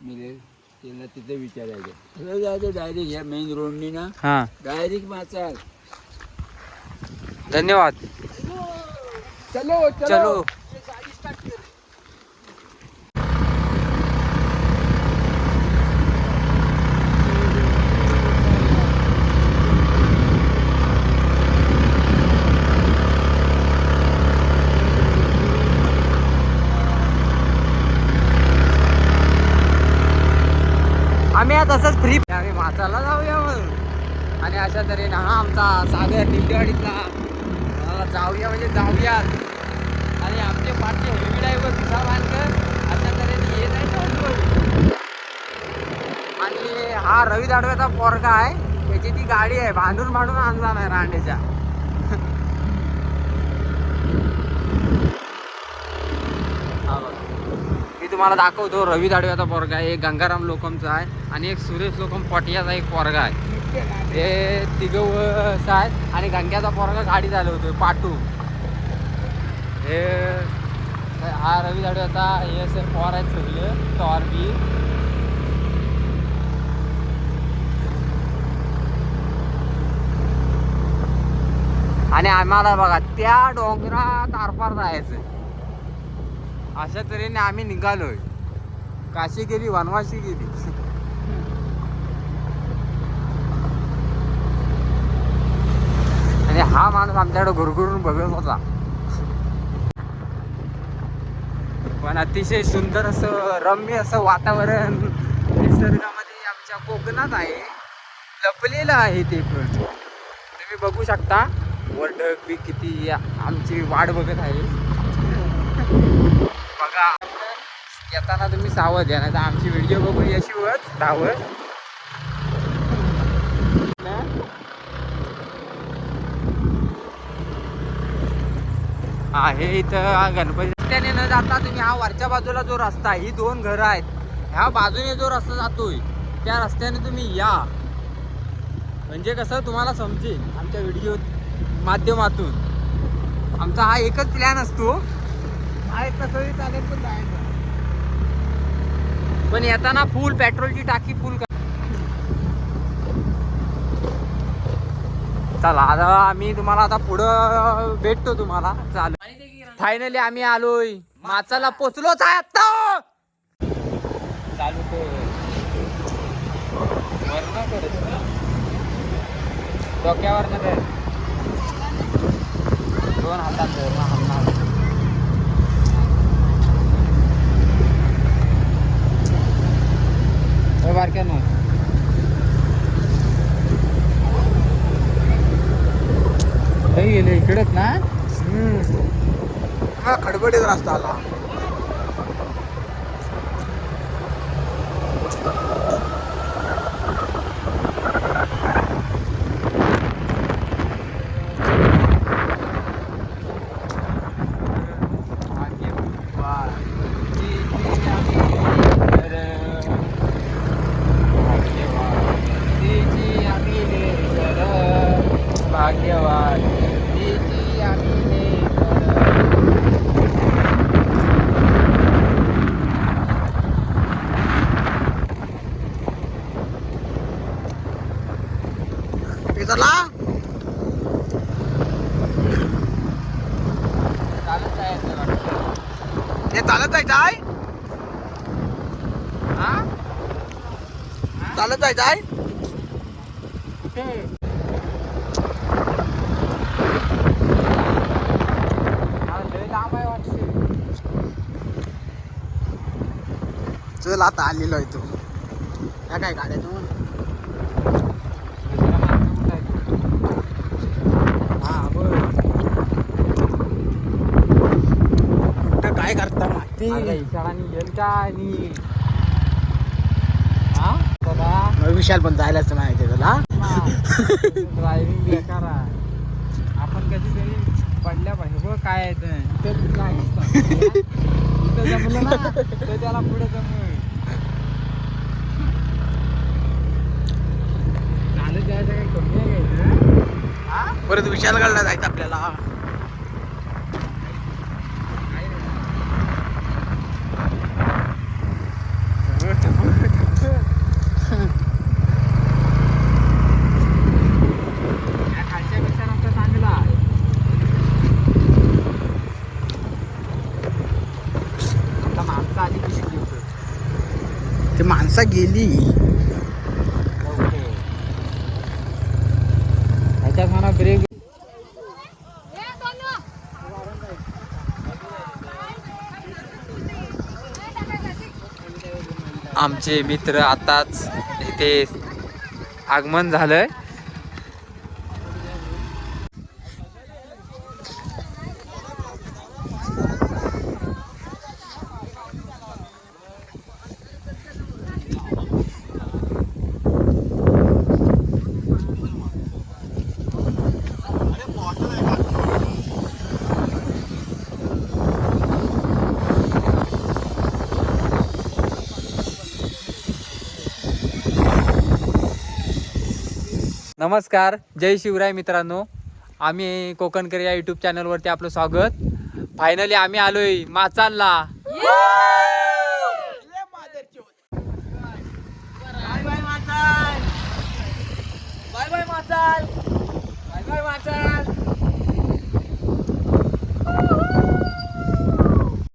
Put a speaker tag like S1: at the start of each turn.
S1: मिळेल त्यांना तिथे विचारायचं जायचं डायरेक्ट मेन रोडनी ना
S2: हा.
S1: डायरेक्ट माचाल
S2: धन्यवाद
S1: चलो.
S2: चलो. आम्ही आता तसंच फ्री आम्ही माचाला जाऊया म्हणून. आणि अशा तऱ्हेनं हा आमचा सागर निमडेवाडीतला जाऊया म्हणजे जाऊया आणि आमचे पाठचे हेवी ड्रायव्हर तुझा मानकर अशा तऱ्हेने येत आहे आणि हा रवी दाडव्याचा पोरगा आहे. त्याची ती गाडी आहे. भांडून भांडून आणला नाही रांडेच्या हा बघा. मी तुम्हाला दाखवतो. रवी दाडव्याचा पोरगा आहे एक गंगाराम लोकमचा आहे आणि एक सुरेश लोकम पटियाचा एक पोरगा आहे. हे तिघं आहेत आणि गंग्याचा पोरगा गाडी चालवतोय पाटू. हे हा रवी दाडव्याचा हे असे पोर आहेत सगळे टॉर बी आणि आम्हाला बघा त्या डोंगरात आरपार जायचं अशा तऱ्हेने आम्ही निघालोय. काशी गेली वनवाशी गेली आणि हा माणूस आमच्याकडे घुरघुरून बघत होता. पण अतिशय सुंदर असं रम्य असं वातावरण निसर्गामध्ये आमच्या कोकणात आहे. लपलेलं आहे ते पण. तुम्ही बघू शकता. वर्डक बी किती आमची वाट बघत आहे. बघा. येताना तुम्ही सावध या नाही तर आमची व्हिडिओ बघून यशीवच धावत आहे इथं गणपती रस्त्याने न जाता तुम्ही हा वरच्या बाजूला जो रस्ता आहे ही दोन घरं आहेत. ह्या बाजूने जो रस्ता जातोय त्या रस्त्याने तुम्ही या. म्हणजे कसं तुम्हाला समजेल आमच्या व्हिडिओ माध्यमातून. आमचा हा एकच प्लॅन असतो.
S1: आहे तसंही चालेल पण जायचं.
S2: पण येताना फुल पेट्रोलची टाकी फुल चला आता आम्ही तुम्हाला आता पुढं भेटतो तुम्हाला. चालू फायनली आम्ही आलोय. माचाला पोचलोच आहे आता चालू डोक्यावर दोन हातात धर ना हातात. ए, बारक्यानं कुठे गेले इकडेच ना?
S3: हा खडबडीत रस्ता आला.
S2: भाग्यवान तिची आम्ही लेकरं.
S3: चला
S2: चालत जायचं वाटतं.
S3: हे चालत जायचं आहे
S2: हा?
S3: चालत जायचं आहे
S2: कुठे? हा, लय लांब आहे वाटते.
S3: चल आता आलेलो आहे तू. या काय?
S2: हा, बरं.
S3: कुठं काय करता माती?
S2: अरे, इशारानी येईल का आणि? हा? चला
S3: मग विशाल पण जायलाच माहिती तुला.
S2: ड्रायव्हिंग बेकार आपण कधीतरी पडल्या पाहिजे. बघ काय आहे ते. त्याला पुढे जमलं चालत जायचं काही कमी आहे का इथं? हा?
S3: परत विशालगडला जायचं आपल्याला.
S2: या खालच्या आहे आता
S3: गेली
S2: त्याच्यात मला ब्रेक आमचे मित्र आताच इथे आगमन झालं आहे नमस्कार जय शिवराय मित्रांनो. आम्ही कोकणकर या युट्यूब चॅनलवरती आपलं स्वागत. फायनली आम्ही आलोय माचालला
S3: bye bye Machal bye bye Machal bye bye Machal